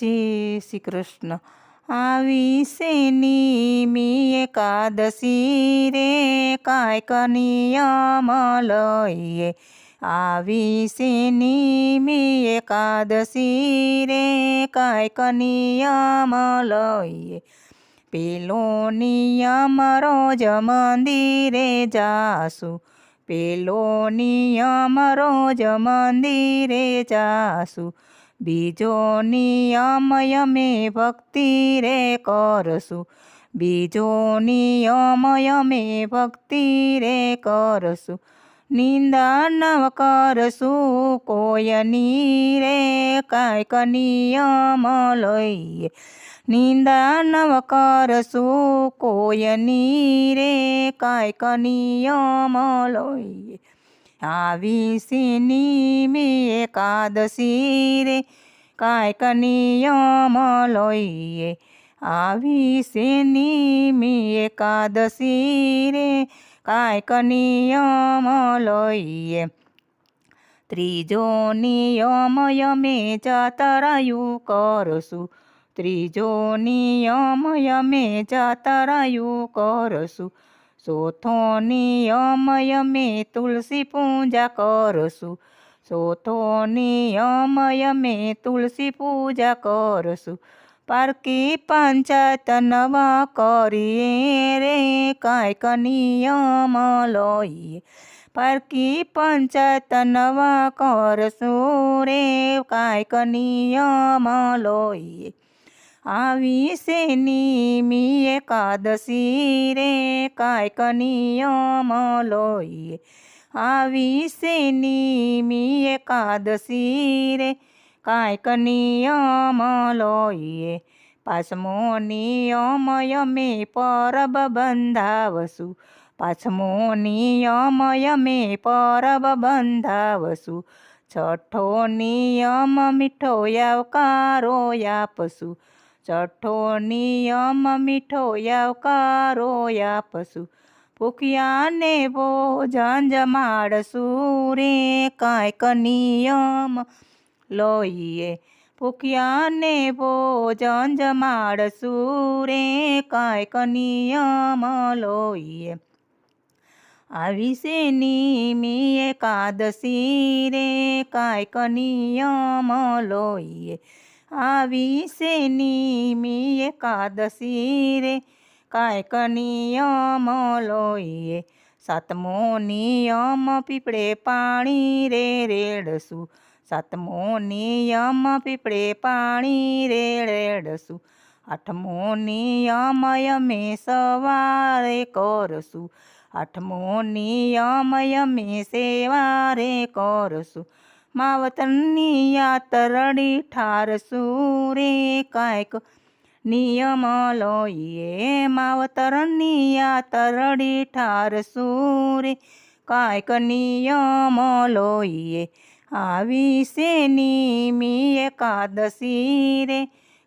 જય શ્રી કૃષ્ણ. આવી શેની મી એકાદશી રે? કાંઈક નિયમ લઈએ. આવી શેની મી એકાદશી રે? કાંઈક નિયમ લઈએ. પેલો નિયમ રોજ મંદિરે જાશું. પેલો નિયમ રોજ મંદિરે જાશું. બીજો નિયમ અમે ભક્તિ રે કરશું બીજો નિયમ અમે ભક્તિ રે કરશું નિંદા નવ કરશું કોયની રે કાંઈક નિયમ લઈએ. નિંદા નવ કરશું કોયની રે કાંઈક નિયમ લઈએ. આવી સિની મી એકાદશી રે. કાંઈક નિયમ લઈએ આવી શેની મી એકાદશી રે. કાંઈક નિયમ લઈએ ત્રીજો નિયમ યમે જાતરાયું કરશું. ત્રીજો નિયમ યમે જાતરાયું કરશું. ચોથો નિયમ યમે તુલસી પૂજા કરશું. ચોથો નિયમ યમે તુલસી પૂજા કરશું. પારકી પંચાયત નવા કરીએ રે, કાંઈક નિયમ લઈએ. પારકી પંચાયત નવા કરશું રે, કાંઈક નિયમ લઈએ. આવી શેની મી એકાદશી રે કાંઈક નિયમ લઈએ આવી શેની મી એકાદશી રે કાંઈક નિયમ લઈએ પાંચમો નિયમ યમે પરબ બંધાવશું. પાંચમો નિયમ યમે પરબ બંધાવશું. છઠ્ઠો નિયમ મીઠો આવકારો આપશું. છઠ્ઠો નિયમ મીઠો આવકારો આપશું ભૂખ્યાને ભોજન જમાડશું રે કાંઈક નિયમ લઈએ ભૂખ્યાને ભોજન જમાડશું રે કાંઈક નિયમ લઈએ આવી શેની મી એકાદશી રે કાંઈક નિયમ લઈએ આવી શેની મી એકાદશી રે કાંઈક નિયમ લઈએ સાતમો નિયમ પીપળે પાણી રે રેડશું. સાતમો નિયમ પીપળે પાણી રે રેડશું. આઠમો નિયમ અમે સવારે કરશું. આઠમો નિયમ અમે સેવારે કરશું. માવતરની યાતરડી ઠાર સૂરે કાંઈક. નિયમ લઈએ માવતરની યાતરડી ઠાર સૂરે કાંઈક નિયમ લઈએ આવી શેની મી એકાદશી રે.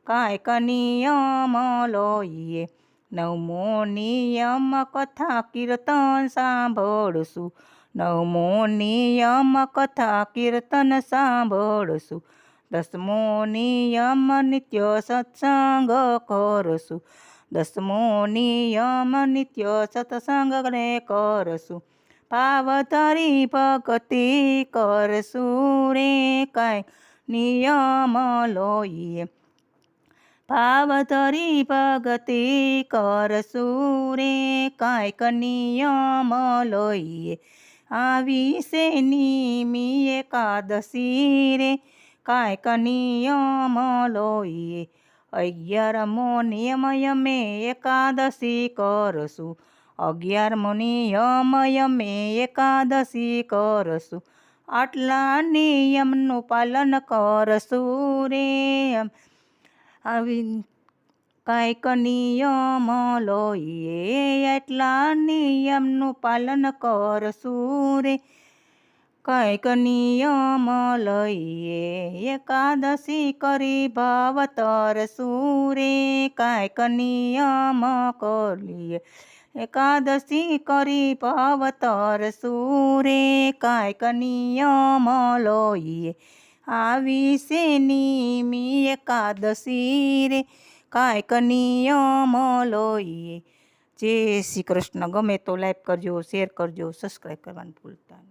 કાંઈક નિયમ લઈએ નવમો નિયમ કથા કીર્તન સાંભળશું. નવમો નિયમ કથા કીર્તન સાંભળશું દસમો નિયમ નિત્ય સત્સંગ કરશું દસમો નિયમ નિત્ય સત્સંગ રે કરશું પાવતરી ભક્તિ કરશું રે કાંઈ નિયમ લોઈએ પાવતરી ભગતિ કરશું રે કાંઈક નિયમ લઈએ આવી શેની મી એકાદશી રે કાંઈક નિયમ લઈએ અગિયારમો નિયમ અમે એકાદશી કરશું અગિયારમો નિયમ અમે એકાદશી કરશું આટલા નિયમનું પાલન કરશું રે આવી કાંઈક નિયમ લઈએ એટલા નિયમનું પાલન કરશું રે. કંઈક નિયમ લઈએ એકાદશી કરી ભાવ તરશું રે. કંઈક નિયમ કરીએ એકાદશી કરી ભાવ તરશું રે. કંઈક નિયમ લઈએ આવી છે મી એકાદશી રે. કાંઈક નિયમ લોઈએ જય શ્રી કૃષ્ણ ગમે તો લાઈક કરજો શેર કરજો સબસ્ક્રાઈબ કરવાનું ભૂલતા